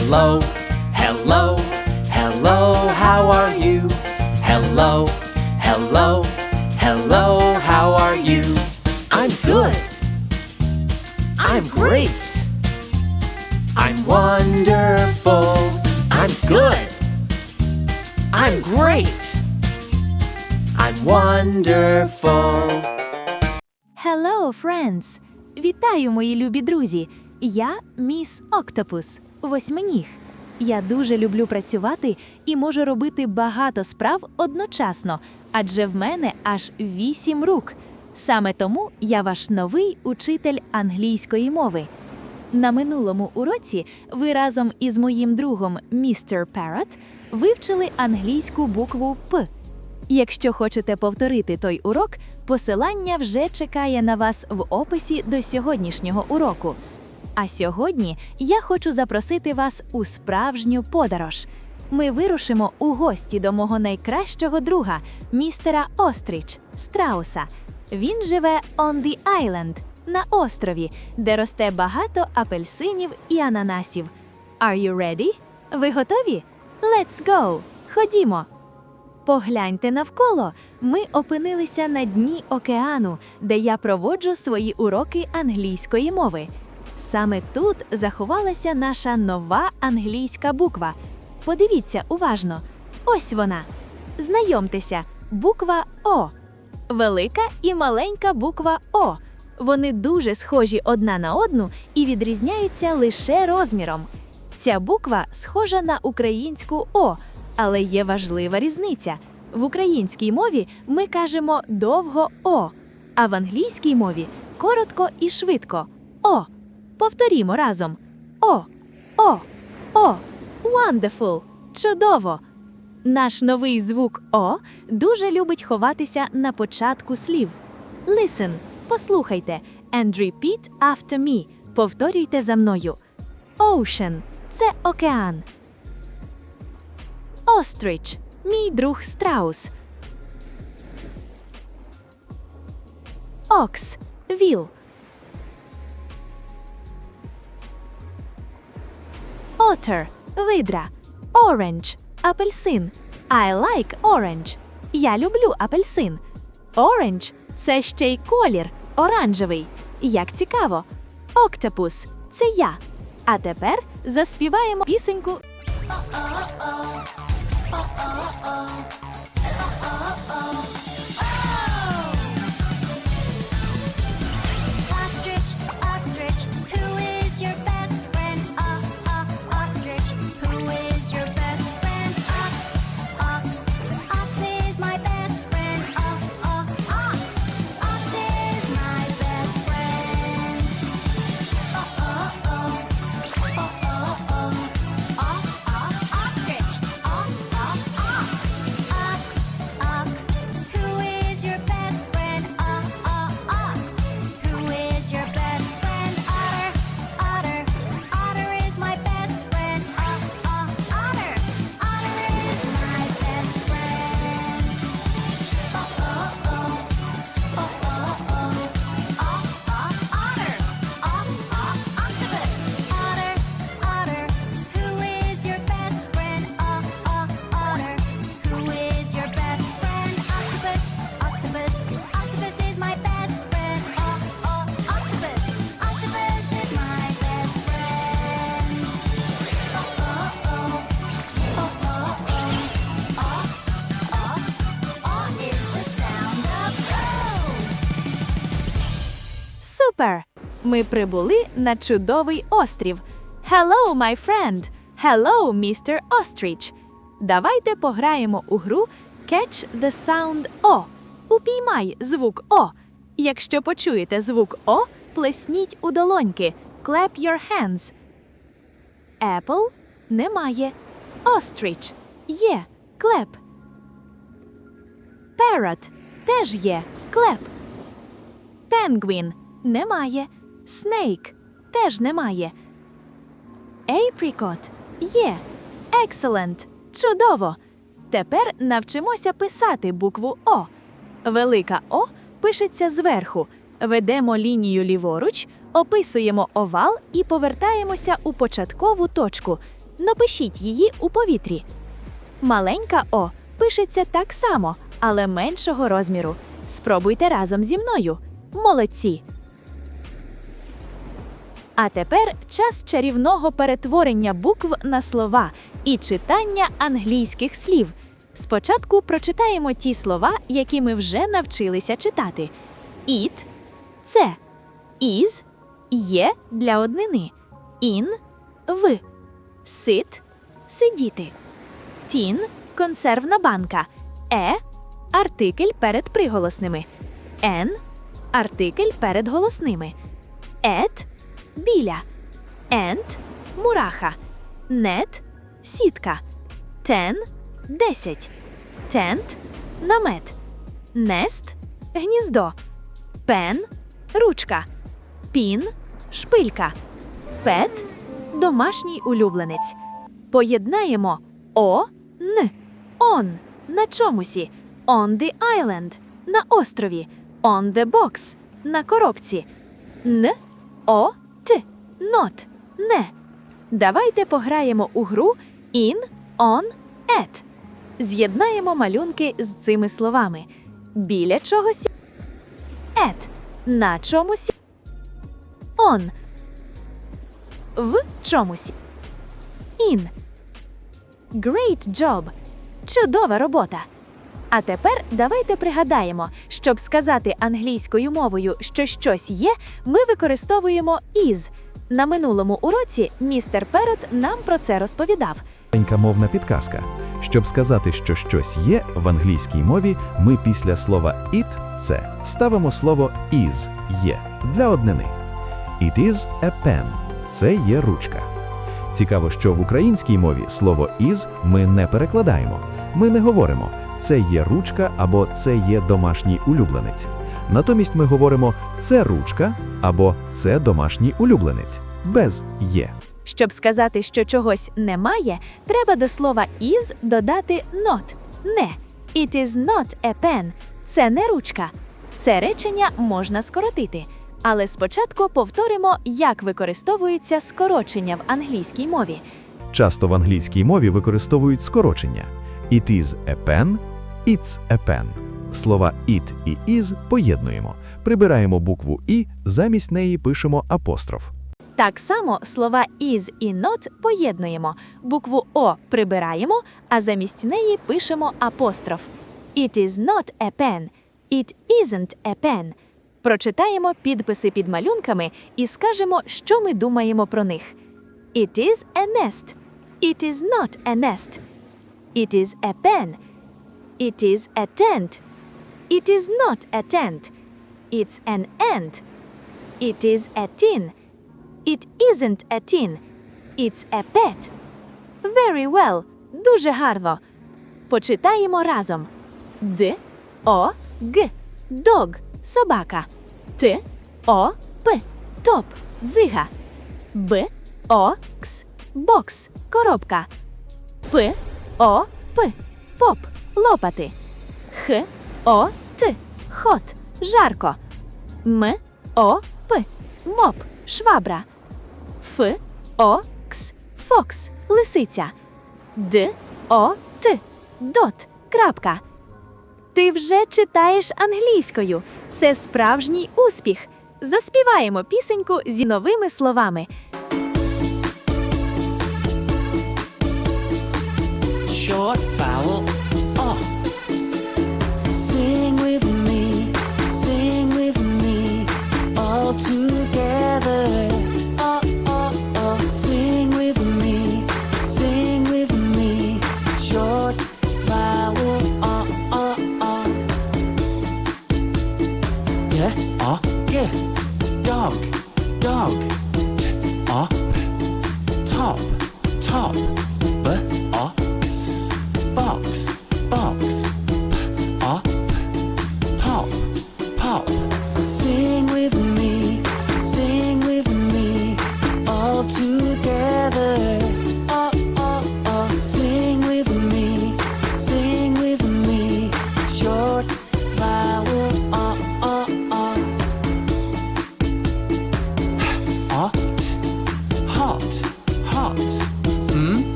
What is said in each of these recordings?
Hello, hello, hello, how are you? Hello, hello, hello, how are you? I'm good. I'm great. I'm wonderful. I'm good. I'm great. I'm wonderful. Hello, friends! Вітаю, мої любі друзі! Я міс Октопус, Восьминіг. Я дуже люблю працювати і можу робити багато справ одночасно, адже в мене аж вісім рук. Саме тому я ваш новий учитель англійської мови. На минулому уроці ви разом із моїм другом містер Паррот вивчили англійську букву П. Якщо хочете повторити той урок, посилання вже чекає на вас в описі до сьогоднішнього уроку. А сьогодні я хочу запросити вас у справжню подорож. Ми вирушимо у гості до мого найкращого друга, містера Остріч Страуса. Він живе on the island, на острові, де росте багато апельсинів і ананасів. Are you ready? Ви готові? Let's go! Ходімо! Погляньте навколо. Ми опинилися на дні океану, де я проводжу свої уроки англійської мови. Саме тут заховалася наша нова англійська буква. Подивіться уважно. Ось вона. Знайомтеся, буква О. Велика і маленька буква О. Вони дуже схожі одна на одну і відрізняються лише розміром. Ця буква схожа на українську О, але є важлива різниця. В українській мові ми кажемо довго О, а в англійській мові коротко і швидко О. Повторімо разом. О, О, О. Wonderful! Чудово! Наш новий звук О дуже любить ховатися на початку слів. Listen, послухайте, and repeat after me. Повторюйте за мною. Ocean – це океан. Ostrich – мій друг страус. Ox – віл. Otter – видра. Orange – апельсин. I like orange. Я люблю апельсин. Orange – це ще й колір, оранжевий. Як цікаво. Octopus – це я. А тепер заспіваємо пісеньку Ostrich, Супер! Ми прибули на чудовий острів. Hello, my friend! Hello, Mr. Ostrich! Давайте пограємо у гру Catch the Sound O. Упіймай звук О. Якщо почуєте звук О, плесніть у долоньки. Clap your hands. Apple немає. Ostrich є. Clap. Parrot теж є. Clap. Penguin немає. Snake теж немає. Apricot є. Excellent. Чудово. Тепер навчимося писати букву О. Велика О пишеться зверху. Ведемо лінію ліворуч, описуємо овал і повертаємося у початкову точку. Напишіть її у повітрі. Маленька О пишеться так само, але меншого розміру. Спробуйте разом зі мною. Молодці! А тепер час чарівного перетворення букв на слова і читання англійських слів. Спочатку прочитаємо ті слова, які ми вже навчилися читати: It – це, is – є для однини, in – в, sit – сидіти, tin – консервна банка, е – артикль перед приголосними, n – артикль перед голосними, at – біля, ant – мураха, net – сітка, ten – десять, tent – намет, nest – гніздо, пен – ручка, пін – шпилька, пет – домашній улюбленець. Поєднаємо о, н, on – на чомусі, on the island – на острові, on the box – на коробці, н, о, not – не. Давайте пограємо у гру in, on, at. З'єднаємо малюнки з цими словами. Біля чогось at, на чомусь on, в чомусь in. Great job! Чудова робота! А тепер давайте пригадаємо, щоб сказати англійською мовою, що щось є, ми використовуємо is. На минулому уроці містер Перот нам про це розповідав. Маленька мовна підказка. Щоб сказати, що щось є в англійській мові, ми після слова it це ставимо слово is є для однини. It is a pen. Це є ручка. Цікаво, що в українській мові слово is ми не перекладаємо. Ми не говоримо це є ручка або це є домашній улюбленець. Натомість ми говоримо це ручка або це домашній улюбленець без є. Щоб сказати, що чогось немає, треба до слова is додати not – не. It is not a pen. Це не ручка. Це речення можна скоротити. Але спочатку повторимо, як використовуються скорочення в англійській мові. Часто в англійській мові використовують скорочення It is a pen, it's a pen. Слова it і is поєднуємо. Прибираємо букву і, замість неї пишемо апостроф. Так само слова is і not поєднуємо. Букву О прибираємо, а замість неї пишемо апостроф. It is not a pen. It isn't a pen. Прочитаємо підписи під малюнками і скажемо, що ми думаємо про них. It is a nest. It is not a nest. It is a pen. It is a tent. It is not a tent. It's an ant. It is a tin. It isn't a tin. It's a pet. Very well. Дуже гарно. Почитаємо разом. Д, О, Г. Dog – собака. Т, О, П. Топ – дзига. Б, О, Кс. Бокс – коробка. П, О, П. Поп – лопати. Х, О, Т. Хот – жарко. М, О, П. Моп – швабра. Ф, О, Кс. Фокс – лисиця. Д, О, Т. Дот – крапка. Ти вже читаєш англійською. Це справжній успіх. Заспіваємо пісеньку зі новими словами. Short vowel Op, top, top. B, ox, box, box. P, op, pop, pop. Sing with me, sing with me, all together.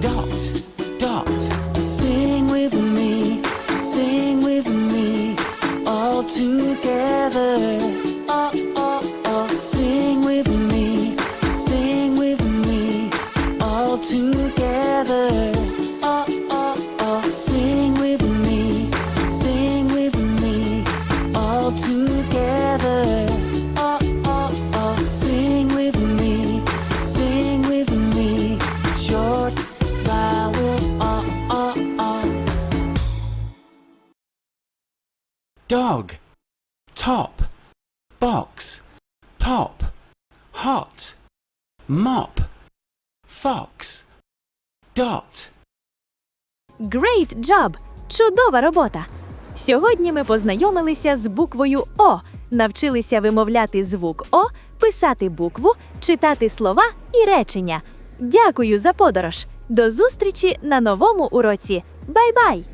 Dot, dot. Sing with me, sing with me, all together. Oh, oh, oh. Sing with me, sing with me, all together. Oh, oh, oh. Sing with me, sing with me, all together. Dog, top, box, pop, hot, mop, fox, dot. Great job! Чудова робота! Сьогодні ми познайомилися з буквою О, навчилися вимовляти звук О, писати букву, читати слова і речення. Дякую за подорож! До зустрічі на новому уроці. Бай-бай!